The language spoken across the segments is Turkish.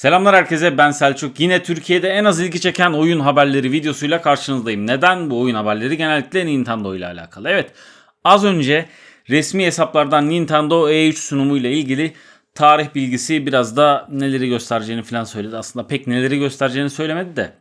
Selamlar herkese ben Selçuk. Yine Türkiye'de en az ilgi çeken oyun haberleri videosuyla karşınızdayım. Neden bu oyun haberleri? Genellikle Nintendo ile alakalı. Evet az önce resmi hesaplardan Nintendo E3 sunumu ile ilgili tarih bilgisi biraz da neleri göstereceğini falan söyledi. Aslında pek neleri göstereceğini söylemedi de.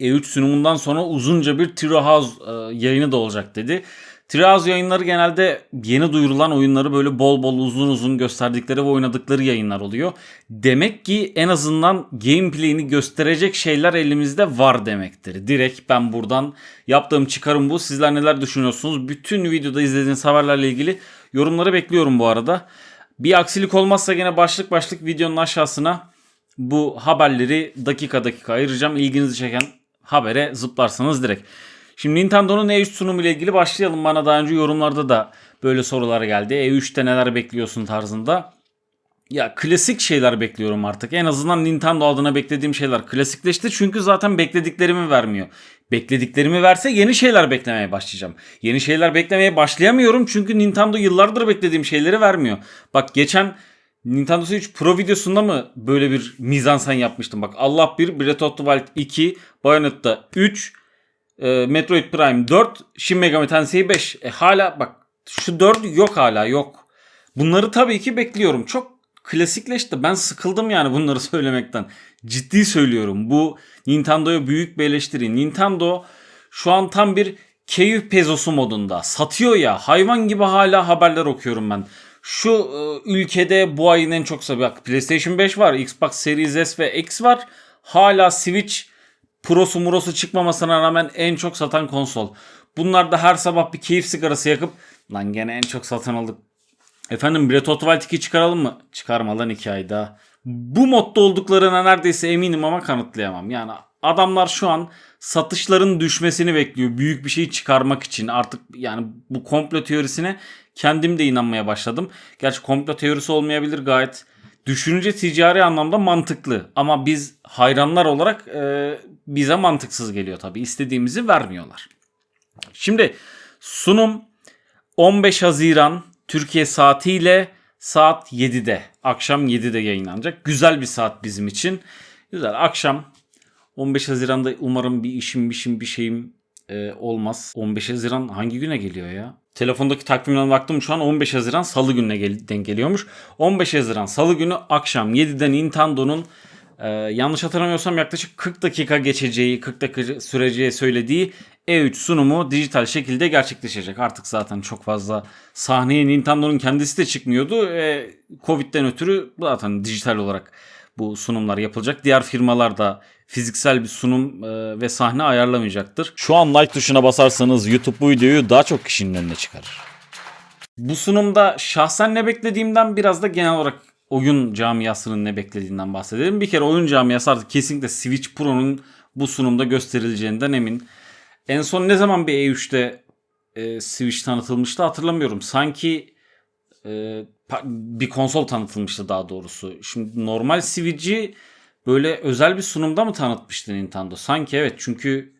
E3 sunumundan sonra uzunca bir Treehouse e, yayını da olacak dedi. Treehouse yayınları genelde yeni duyurulan oyunları böyle bol bol uzun uzun gösterdikleri ve oynadıkları yayınlar oluyor. Demek ki en azından gameplay'ini gösterecek şeyler elimizde var demektir. Direkt ben buradan yaptığım çıkarım bu. Sizler neler düşünüyorsunuz? Bütün videoda izlediğiniz haberlerle ilgili yorumları bekliyorum bu arada. Bir aksilik olmazsa gene başlık başlık videonun aşağısına bu haberleri dakika dakika ayıracağım. İlginizi çeken habere zıplarsanız direkt. Şimdi Nintendo'nun E3 sunumu ile ilgili başlayalım. Bana daha önce yorumlarda da böyle sorular geldi. E3'te neler bekliyorsun tarzında. Ya klasik şeyler bekliyorum artık. En azından Nintendo adına beklediğim şeyler klasikleşti. Çünkü zaten beklediklerimi vermiyor. Beklediklerimi verse yeni şeyler beklemeye başlayacağım. Yeni şeyler beklemeye başlayamıyorum çünkü Nintendo yıllardır beklediğim şeyleri vermiyor. Bak geçen Nintendo Switch Pro videosunda mı böyle bir mizansen yapmıştım? Bak Allah 1, Breath of the Wild 2, Bayonetta 3, e, Metroid Prime 4, Shin Megami Tensei 5. E, hala bak şu 4 yok hala yok. Bunları tabii ki bekliyorum. Çok klasikleşti. Ben sıkıldım yani bunları söylemekten. Ciddi söylüyorum. Bu Nintendo'ya büyük bir eleştiri. Nintendo şu an tam bir keyif pezosu modunda. Satıyor ya. Hayvan gibi hala haberler okuyorum ben. Şu e, ülkede bu ayın en çok bak PlayStation 5 var, Xbox Series S ve X var. Hala Switch Pro'su Muro'su çıkmamasına rağmen en çok satan konsol. Bunlar da her sabah bir keyif sigarası yakıp lan gene en çok satan olduk. Efendim Breath of the Wild 2 çıkaralım mı? Çıkarma lan 2 ayda. Bu modda olduklarına neredeyse eminim ama kanıtlayamam. Yani adamlar şu an satışların düşmesini bekliyor. Büyük bir şey çıkarmak için. Artık yani bu komplo teorisine kendim de inanmaya başladım. Gerçi komplo teorisi olmayabilir gayet. Düşününce ticari anlamda mantıklı. Ama biz hayranlar olarak e, bize mantıksız geliyor tabii. İstediğimizi vermiyorlar. Şimdi sunum 15 Haziran Türkiye saatiyle saat 7'de. Akşam 7'de yayınlanacak. Güzel bir saat bizim için. Güzel. Akşam 15 Haziran'da umarım bir işim bir işim bir şeyim e, olmaz. 15 Haziran hangi güne geliyor ya? Telefondaki takvimden baktım şu an 15 Haziran Salı gününe gel- denk geliyormuş. 15 Haziran Salı günü akşam 7'de Nintendo'nun e, yanlış hatırlamıyorsam yaklaşık 40 dakika geçeceği, 40 dakika süreceği söylediği E3 sunumu dijital şekilde gerçekleşecek. Artık zaten çok fazla sahneye Nintendo'nun kendisi de çıkmıyordu. E, Covid'den ötürü zaten dijital olarak bu sunumlar yapılacak. Diğer firmalar da fiziksel bir sunum e, ve sahne ayarlamayacaktır. Şu an like tuşuna basarsanız YouTube bu videoyu daha çok kişinin önüne çıkarır. Bu sunumda şahsen ne beklediğimden biraz da genel olarak oyun camiasının ne beklediğinden bahsedelim. Bir kere oyun camiası artık kesinlikle Switch Pro'nun bu sunumda gösterileceğinden emin. En son ne zaman bir E3'te e, Switch tanıtılmıştı hatırlamıyorum. Sanki e, bir konsol tanıtılmıştı daha doğrusu. Şimdi normal Switch'i böyle özel bir sunumda mı tanıtmıştı Nintendo? Sanki evet çünkü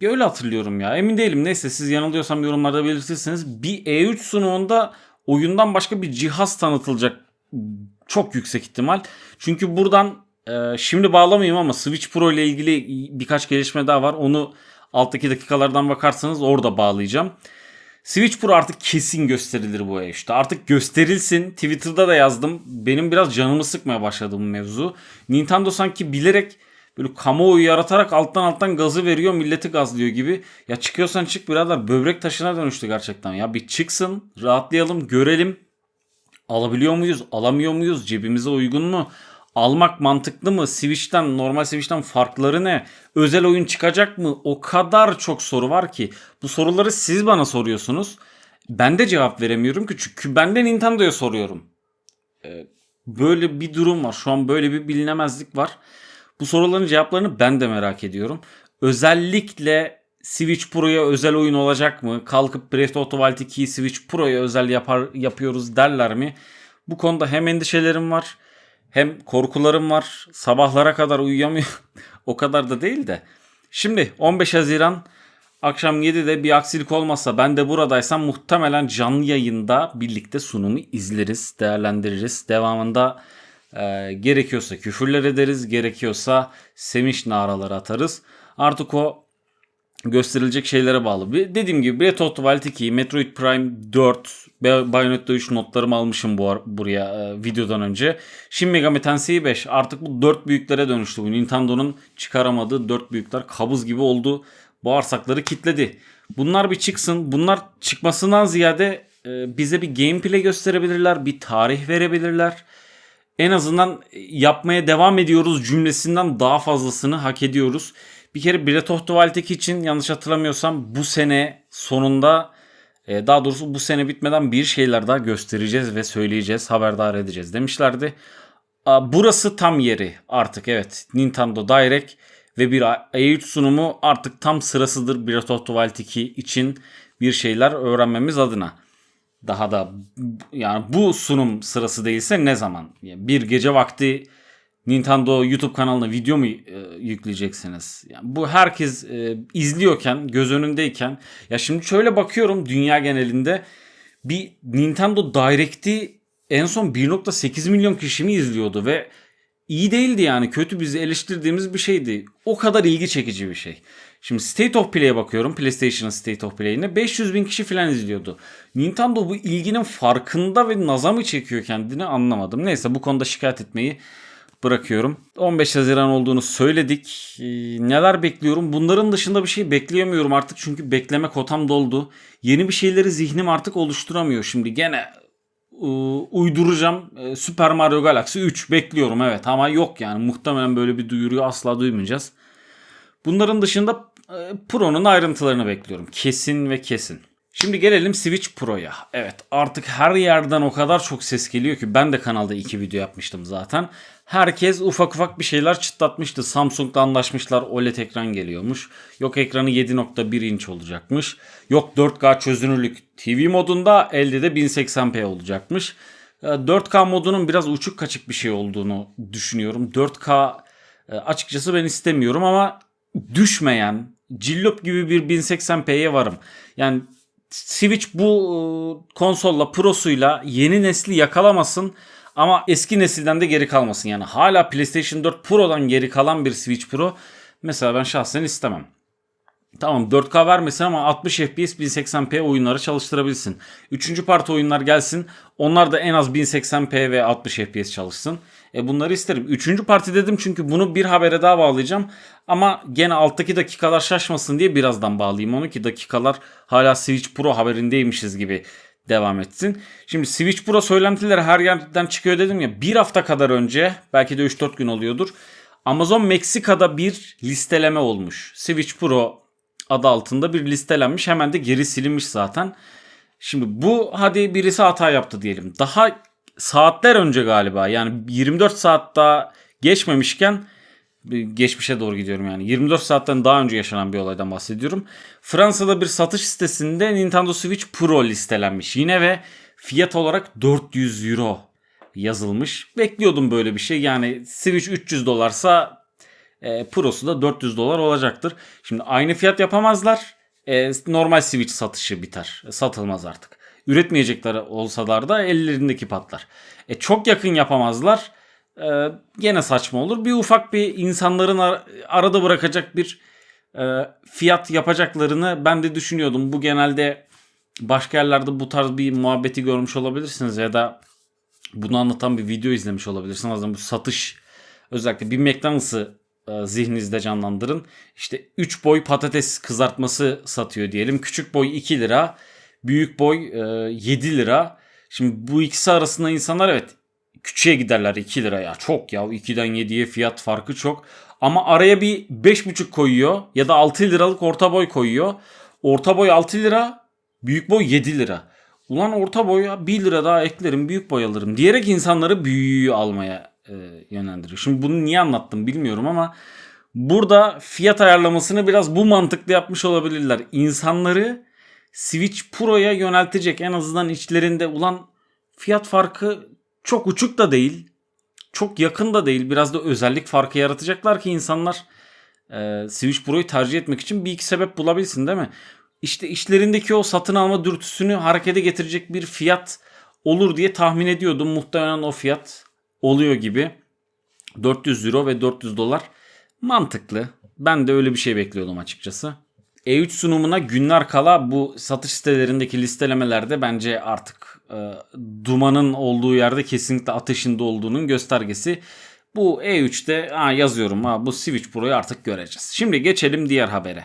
bir öyle hatırlıyorum ya. Emin değilim. Neyse siz yanılıyorsam yorumlarda belirtirseniz bir E3 sunumunda oyundan başka bir cihaz tanıtılacak çok yüksek ihtimal. Çünkü buradan e, şimdi bağlamayayım ama Switch Pro ile ilgili birkaç gelişme daha var. Onu alttaki dakikalardan bakarsanız orada bağlayacağım. Switch Pro artık kesin gösterilir bu E3'te. Artık gösterilsin. Twitter'da da yazdım. Benim biraz canımı sıkmaya başladı mevzu. Nintendo sanki bilerek böyle kamuoyu yaratarak alttan alttan gazı veriyor milleti gazlıyor gibi. Ya çıkıyorsan çık birader böbrek taşına dönüştü gerçekten ya. Bir çıksın rahatlayalım görelim. Alabiliyor muyuz alamıyor muyuz cebimize uygun mu? Almak mantıklı mı? Switch'ten normal Switch'ten farkları ne? Özel oyun çıkacak mı? O kadar çok soru var ki. Bu soruları siz bana soruyorsunuz. Ben de cevap veremiyorum ki çünkü ben de Nintendo'ya soruyorum. Ee, böyle bir durum var. Şu an böyle bir bilinemezlik var. Bu soruların cevaplarını ben de merak ediyorum. Özellikle Switch Pro'ya özel oyun olacak mı? Kalkıp Breath of the Wild 2'yi Switch Pro'ya özel yapar, yapıyoruz derler mi? Bu konuda hem endişelerim var hem korkularım var. Sabahlara kadar uyuyamıyorum. o kadar da değil de. Şimdi 15 Haziran akşam 7'de bir aksilik olmazsa ben de buradaysam muhtemelen canlı yayında birlikte sunumu izleriz, değerlendiririz. Devamında Ee, gerekiyorsa küfürler ederiz, gerekiyorsa sevinç naraları atarız. Artık o gösterilecek şeylere bağlı. Bir- Dediğim gibi Breath of the Wild 2, Metroid Prime 4, Bay- Bayonetta 3 notlarımı almışım bu buraya e, videodan önce. Shin Megami Tensei 5 artık bu 4 büyüklere dönüştü. Bu Nintendo'nun çıkaramadığı 4 büyükler kabız gibi oldu. Bağırsakları kitledi. Bunlar bir çıksın. Bunlar çıkmasından ziyade e, bize bir gameplay gösterebilirler, bir tarih verebilirler en azından yapmaya devam ediyoruz cümlesinden daha fazlasını hak ediyoruz. Bir kere Breath of the Wild 2 için yanlış hatırlamıyorsam bu sene sonunda e, daha doğrusu bu sene bitmeden bir şeyler daha göstereceğiz ve söyleyeceğiz, haberdar edeceğiz demişlerdi. Burası tam yeri artık evet. Nintendo Direct ve bir E3 sunumu artık tam sırasıdır Breath of the Wild 2 için bir şeyler öğrenmemiz adına daha da yani bu sunum sırası değilse ne zaman? Yani bir gece vakti Nintendo YouTube kanalına video mu e, yükleyeceksiniz? Yani bu herkes e, izliyorken, göz önündeyken ya şimdi şöyle bakıyorum dünya genelinde bir Nintendo Direct'i en son 1.8 milyon kişi mi izliyordu ve iyi değildi yani kötü bizi eleştirdiğimiz bir şeydi. O kadar ilgi çekici bir şey. Şimdi State of Play'e bakıyorum. PlayStation'ın State of Play'ine 500 bin kişi falan izliyordu. Nintendo bu ilginin farkında ve naza mı çekiyor kendini anlamadım. Neyse bu konuda şikayet etmeyi bırakıyorum. 15 Haziran olduğunu söyledik. Ee, neler bekliyorum? Bunların dışında bir şey bekleyemiyorum artık çünkü bekleme kotam doldu. Yeni bir şeyleri zihnim artık oluşturamıyor. Şimdi gene uyduracağım. E, Super Mario Galaxy 3 bekliyorum evet ama yok yani muhtemelen böyle bir duyuruyu asla duymayacağız. Bunların dışında e, Pro'nun ayrıntılarını bekliyorum. Kesin ve kesin. Şimdi gelelim Switch Pro'ya. Evet artık her yerden o kadar çok ses geliyor ki ben de kanalda iki video yapmıştım zaten. Herkes ufak ufak bir şeyler çıtlatmıştı. Samsung'la anlaşmışlar OLED ekran geliyormuş. Yok ekranı 7.1 inç olacakmış. Yok 4K çözünürlük TV modunda elde de 1080p olacakmış. E, 4K modunun biraz uçuk kaçık bir şey olduğunu düşünüyorum. 4K e, açıkçası ben istemiyorum ama düşmeyen cillop gibi bir 1080p'ye varım. Yani Switch bu e, konsolla Pro'suyla yeni nesli yakalamasın ama eski nesilden de geri kalmasın. Yani hala PlayStation 4 Pro'dan geri kalan bir Switch Pro mesela ben şahsen istemem. Tamam 4K vermesin ama 60 FPS 1080p oyunları çalıştırabilsin. Üçüncü parti oyunlar gelsin. Onlar da en az 1080p ve 60 FPS çalışsın. E bunları isterim. Üçüncü parti dedim çünkü bunu bir habere daha bağlayacağım. Ama gene alttaki dakikalar şaşmasın diye birazdan bağlayayım onu ki dakikalar hala Switch Pro haberindeymişiz gibi devam etsin. Şimdi Switch Pro söylentileri her yerden çıkıyor dedim ya. Bir hafta kadar önce belki de 3-4 gün oluyordur. Amazon Meksika'da bir listeleme olmuş. Switch Pro adı altında bir listelenmiş. Hemen de geri silinmiş zaten. Şimdi bu hadi birisi hata yaptı diyelim. Daha saatler önce galiba yani 24 saat daha geçmemişken geçmişe doğru gidiyorum yani. 24 saatten daha önce yaşanan bir olaydan bahsediyorum. Fransa'da bir satış sitesinde Nintendo Switch Pro listelenmiş yine ve fiyat olarak 400 euro yazılmış. Bekliyordum böyle bir şey. Yani Switch 300 dolarsa e, Pro'su da 400 dolar olacaktır. Şimdi aynı fiyat yapamazlar. E, normal Switch satışı biter. E, satılmaz artık. Üretmeyecekler olsalar da ellerindeki patlar. E, çok yakın yapamazlar. E, gene saçma olur. Bir ufak bir insanların ar- arada bırakacak bir e, fiyat yapacaklarını ben de düşünüyordum. Bu genelde başka yerlerde bu tarz bir muhabbeti görmüş olabilirsiniz ya da bunu anlatan bir video izlemiş olabilirsiniz. Azından bu satış özellikle bir McDonald's'ı e, zihninizde canlandırın. İşte 3 boy patates kızartması satıyor diyelim. Küçük boy 2 lira, büyük boy e, 7 lira. Şimdi bu ikisi arasında insanlar evet küçüğe giderler 2 lira ya çok ya 2'den 7'ye fiyat farkı çok. Ama araya bir 5,5 koyuyor ya da 6 liralık orta boy koyuyor. Orta boy 6 lira, büyük boy 7 lira. Ulan orta boya 1 lira daha eklerim, büyük boy alırım diyerek insanları büyüğü almaya e, yönlendiriyor. Şimdi bunu niye anlattım bilmiyorum ama burada fiyat ayarlamasını biraz bu mantıklı yapmış olabilirler. İnsanları Switch Pro'ya yöneltecek en azından içlerinde ulan fiyat farkı çok uçuk da değil. Çok yakın da değil. Biraz da özellik farkı yaratacaklar ki insanlar e, Switch Pro'yu tercih etmek için bir iki sebep bulabilsin değil mi? İşte işlerindeki o satın alma dürtüsünü harekete getirecek bir fiyat olur diye tahmin ediyordum. Muhtemelen o fiyat oluyor gibi. 400 euro ve 400 dolar mantıklı. Ben de öyle bir şey bekliyordum açıkçası. E3 sunumuna günler kala bu satış sitelerindeki listelemelerde bence artık e, dumanın olduğu yerde kesinlikle ateşinde olduğunun göstergesi. Bu E3'te ha, yazıyorum ha, bu Switch Pro'yu artık göreceğiz. Şimdi geçelim diğer habere.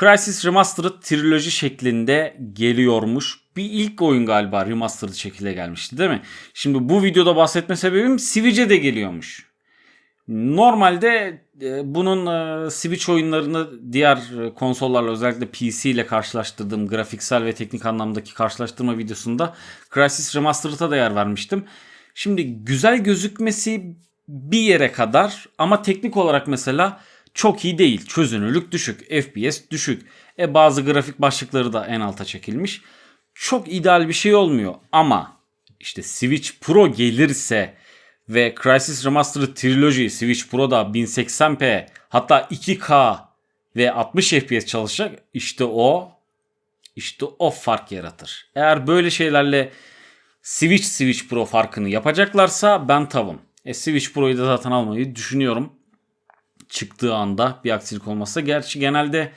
Crysis Remastered triloji şeklinde geliyormuş. Bir ilk oyun galiba remastered şekilde gelmişti değil mi? Şimdi bu videoda bahsetme sebebim Switch'e de geliyormuş. Normalde e, bunun e, Switch oyunlarını diğer e, konsollarla özellikle PC ile karşılaştırdığım grafiksel ve teknik anlamdaki karşılaştırma videosunda Crysis Remastered'a da yer vermiştim. Şimdi güzel gözükmesi bir yere kadar ama teknik olarak mesela çok iyi değil. Çözünürlük düşük, FPS düşük. E bazı grafik başlıkları da en alta çekilmiş. Çok ideal bir şey olmuyor ama işte Switch Pro gelirse ve Crysis Remastered Trilogy Switch Pro'da 1080p hatta 2K ve 60 FPS çalışacak işte o işte o fark yaratır. Eğer böyle şeylerle Switch Switch Pro farkını yapacaklarsa ben tavım. E Switch Pro'yu da zaten almayı düşünüyorum. Çıktığı anda bir aksilik olmazsa. Gerçi genelde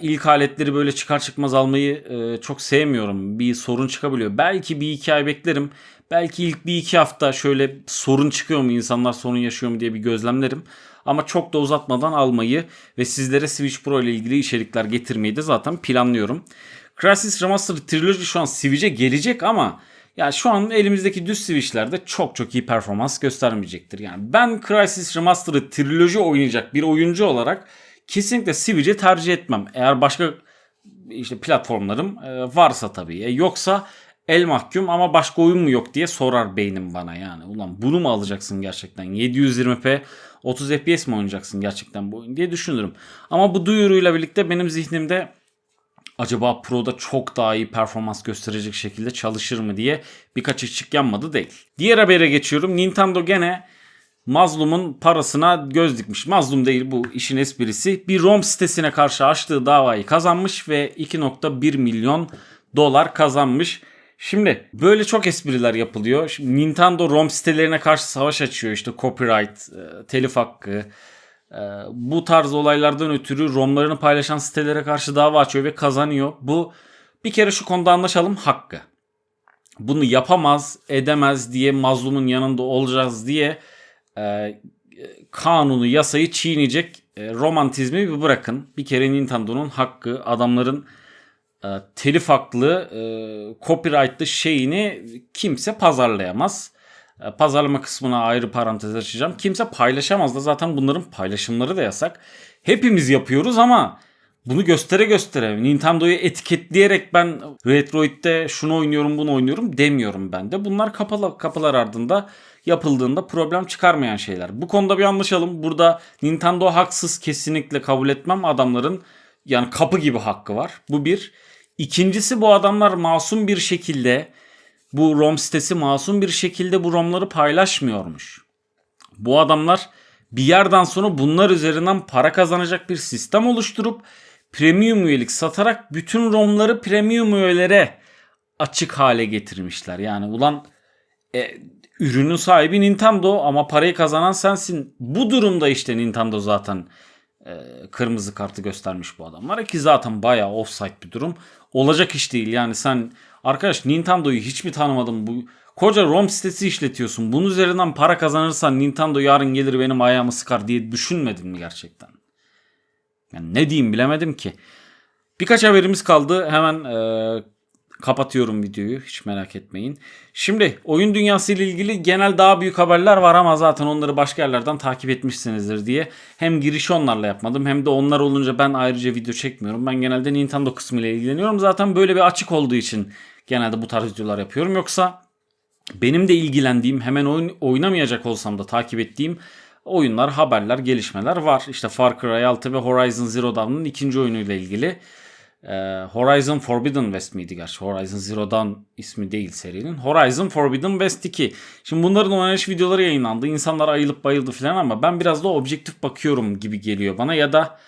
ilk aletleri böyle çıkar çıkmaz almayı e, çok sevmiyorum. Bir sorun çıkabiliyor. Belki bir iki ay beklerim. Belki ilk bir iki hafta şöyle sorun çıkıyor mu insanlar sorun yaşıyor mu diye bir gözlemlerim. Ama çok da uzatmadan almayı ve sizlere Switch Pro ile ilgili içerikler getirmeyi de zaten planlıyorum. Crysis Remastered Trilogy şu an Switch'e gelecek ama ya şu an elimizdeki düz Switch'lerde çok çok iyi performans göstermeyecektir. Yani ben Crysis Remastered Trilogy oynayacak bir oyuncu olarak kesinlikle Switch'e tercih etmem. Eğer başka işte platformlarım e, varsa tabii. E, yoksa el mahkum ama başka oyun mu yok diye sorar beynim bana yani. Ulan bunu mu alacaksın gerçekten? 720p 30 FPS mi oynayacaksın gerçekten bu oyun diye düşünürüm. Ama bu duyuruyla birlikte benim zihnimde acaba Pro'da çok daha iyi performans gösterecek şekilde çalışır mı diye birkaç ışık yanmadı değil. Diğer habere geçiyorum. Nintendo gene Mazlum'un parasına göz dikmiş. Mazlum değil bu işin esprisi. Bir ROM sitesine karşı açtığı davayı kazanmış ve 2.1 milyon dolar kazanmış. Şimdi böyle çok espriler yapılıyor. Şimdi Nintendo ROM sitelerine karşı savaş açıyor işte copyright, e, telif hakkı. e, Bu tarz olaylardan ötürü ROM'larını paylaşan sitelere karşı dava açıyor ve kazanıyor. Bu bir kere şu konuda anlaşalım hakkı. Bunu yapamaz, edemez diye mazlumun yanında olacağız diye e, kanunu, yasayı çiğneyecek e, romantizmi bir bırakın. Bir kere Nintendo'nun hakkı, adamların e, telif haklı, e, copyrightlı şeyini kimse pazarlayamaz. E, pazarlama kısmına ayrı parantez açacağım. Kimse paylaşamaz da zaten bunların paylaşımları da yasak. Hepimiz yapıyoruz ama bunu göstere göstere Nintendo'yu etiketleyerek ben Retroid'de şunu oynuyorum bunu oynuyorum demiyorum ben de. Bunlar kapalı kapılar ardında yapıldığında problem çıkarmayan şeyler. Bu konuda bir anlaşalım. Burada Nintendo haksız kesinlikle kabul etmem. Adamların yani kapı gibi hakkı var. Bu bir. İkincisi bu adamlar masum bir şekilde bu ROM sitesi masum bir şekilde bu ROM'ları paylaşmıyormuş. Bu adamlar bir yerden sonra bunlar üzerinden para kazanacak bir sistem oluşturup premium üyelik satarak bütün ROM'ları premium üyelere açık hale getirmişler. Yani ulan e, ürünün sahibi Nintendo ama parayı kazanan sensin. Bu durumda işte Nintendo zaten e, kırmızı kartı göstermiş bu adamlara ki zaten bayağı offside bir durum. Olacak iş değil yani sen arkadaş Nintendo'yu hiç mi tanımadın bu koca ROM sitesi işletiyorsun. Bunun üzerinden para kazanırsan Nintendo yarın gelir benim ayağımı sıkar diye düşünmedin mi gerçekten? Yani ne diyeyim bilemedim ki. Birkaç haberimiz kaldı. Hemen e, kapatıyorum videoyu. Hiç merak etmeyin. Şimdi oyun dünyası ile ilgili genel daha büyük haberler var ama zaten onları başka yerlerden takip etmişsinizdir diye. Hem girişi onlarla yapmadım hem de onlar olunca ben ayrıca video çekmiyorum. Ben genelde Nintendo kısmı ile ilgileniyorum. Zaten böyle bir açık olduğu için genelde bu tarz videolar yapıyorum. Yoksa benim de ilgilendiğim hemen oyun oynamayacak olsam da takip ettiğim oyunlar, haberler, gelişmeler var. İşte Far Cry 6 ve Horizon Zero Dawn'ın ikinci oyunuyla ilgili. Ee, Horizon Forbidden West miydi gerçi? Horizon Zero Dawn ismi değil serinin. Horizon Forbidden West 2. Şimdi bunların oynanış videoları yayınlandı. İnsanlar ayılıp bayıldı falan ama ben biraz da objektif bakıyorum gibi geliyor bana ya da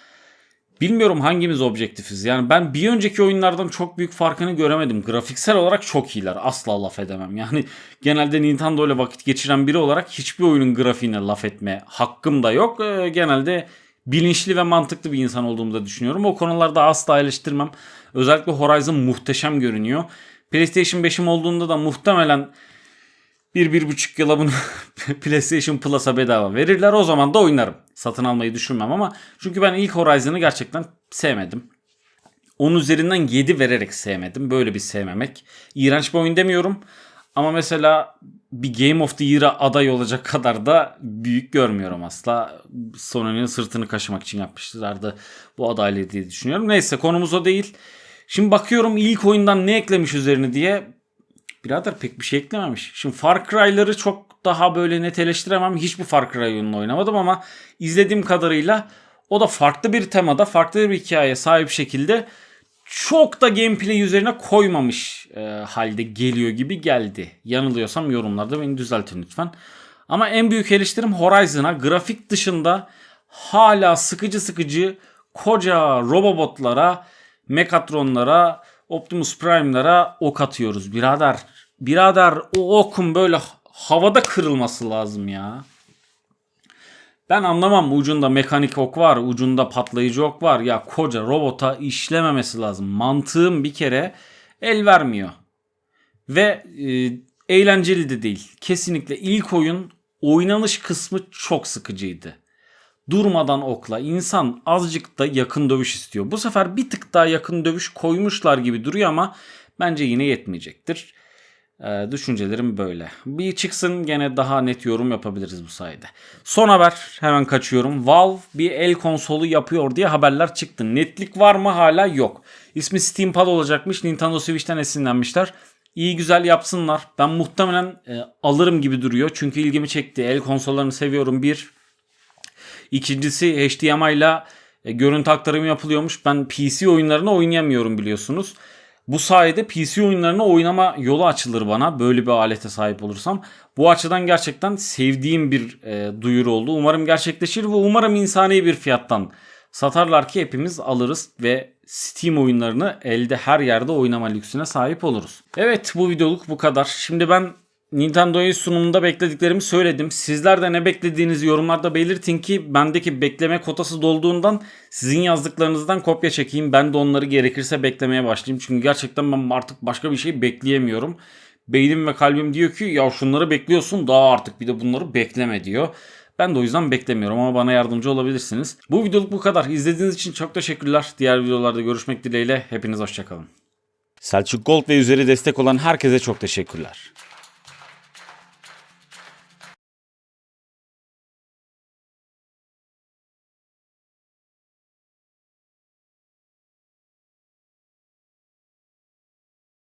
Bilmiyorum hangimiz objektifiz. Yani ben bir önceki oyunlardan çok büyük farkını göremedim. Grafiksel olarak çok iyiler. Asla laf edemem. Yani genelde Nintendo ile vakit geçiren biri olarak hiçbir oyunun grafiğine laf etme hakkım da yok. Ee, genelde bilinçli ve mantıklı bir insan olduğumu da düşünüyorum. O konularda asla eleştirmem. Özellikle Horizon muhteşem görünüyor. PlayStation 5'im olduğunda da muhtemelen bir, bir buçuk yıla bunu PlayStation Plus'a bedava verirler. O zaman da oynarım. Satın almayı düşünmem ama çünkü ben ilk Horizon'ı gerçekten sevmedim. Onun üzerinden 7 vererek sevmedim. Böyle bir sevmemek. İğrenç bir oyun demiyorum. Ama mesela bir Game of the Year'a aday olacak kadar da büyük görmüyorum asla. Sony'nin sırtını kaşımak için yapmışlardı bu adaylığı diye düşünüyorum. Neyse konumuz o değil. Şimdi bakıyorum ilk oyundan ne eklemiş üzerine diye. Birader pek bir şey eklememiş. Şimdi Far Cry'ları çok daha böyle net eleştiremem. Hiçbir Far Cry oyununu oynamadım ama izlediğim kadarıyla o da farklı bir temada, farklı bir hikayeye sahip şekilde çok da gameplay üzerine koymamış e, halde geliyor gibi geldi. Yanılıyorsam yorumlarda beni düzeltin lütfen. Ama en büyük eleştirim Horizon'a grafik dışında hala sıkıcı sıkıcı koca robobotlara, Mechatron'lara, Optimus Prime'lara ok atıyoruz birader. Birader o okun böyle havada kırılması lazım ya. Ben anlamam ucunda mekanik ok var, ucunda patlayıcı ok var. Ya koca robota işlememesi lazım. Mantığım bir kere el vermiyor. Ve e, eğlenceli de değil. Kesinlikle ilk oyun oynanış kısmı çok sıkıcıydı. Durmadan okla insan azıcık da yakın dövüş istiyor. Bu sefer bir tık daha yakın dövüş koymuşlar gibi duruyor ama bence yine yetmeyecektir. Ee, düşüncelerim böyle. Bir çıksın gene daha net yorum yapabiliriz bu sayede. Son haber hemen kaçıyorum. Valve bir el konsolu yapıyor diye haberler çıktı. Netlik var mı hala yok. İsmi Steam Pad olacakmış. Nintendo Switch'ten esinlenmişler. İyi güzel yapsınlar. Ben muhtemelen e, alırım gibi duruyor. Çünkü ilgimi çekti. El konsollarını seviyorum. Bir. İkincisi HDMI ile görüntü aktarımı yapılıyormuş. Ben PC oyunlarını oynayamıyorum biliyorsunuz. Bu sayede PC oyunlarını oynama yolu açılır bana böyle bir alete sahip olursam. Bu açıdan gerçekten sevdiğim bir e, duyuru oldu. Umarım gerçekleşir ve umarım insani bir fiyattan satarlar ki hepimiz alırız ve Steam oyunlarını elde her yerde oynama lüksüne sahip oluruz. Evet bu videoluk bu kadar. Şimdi ben Nintendo'yu sunumunda beklediklerimi söyledim. Sizler de ne beklediğinizi yorumlarda belirtin ki bendeki bekleme kotası dolduğundan sizin yazdıklarınızdan kopya çekeyim. Ben de onları gerekirse beklemeye başlayayım. Çünkü gerçekten ben artık başka bir şey bekleyemiyorum. Beynim ve kalbim diyor ki ya şunları bekliyorsun daha artık bir de bunları bekleme diyor. Ben de o yüzden beklemiyorum ama bana yardımcı olabilirsiniz. Bu videoluk bu kadar. İzlediğiniz için çok teşekkürler. Diğer videolarda görüşmek dileğiyle. Hepiniz hoşçakalın. Selçuk Gold ve üzeri destek olan herkese çok teşekkürler.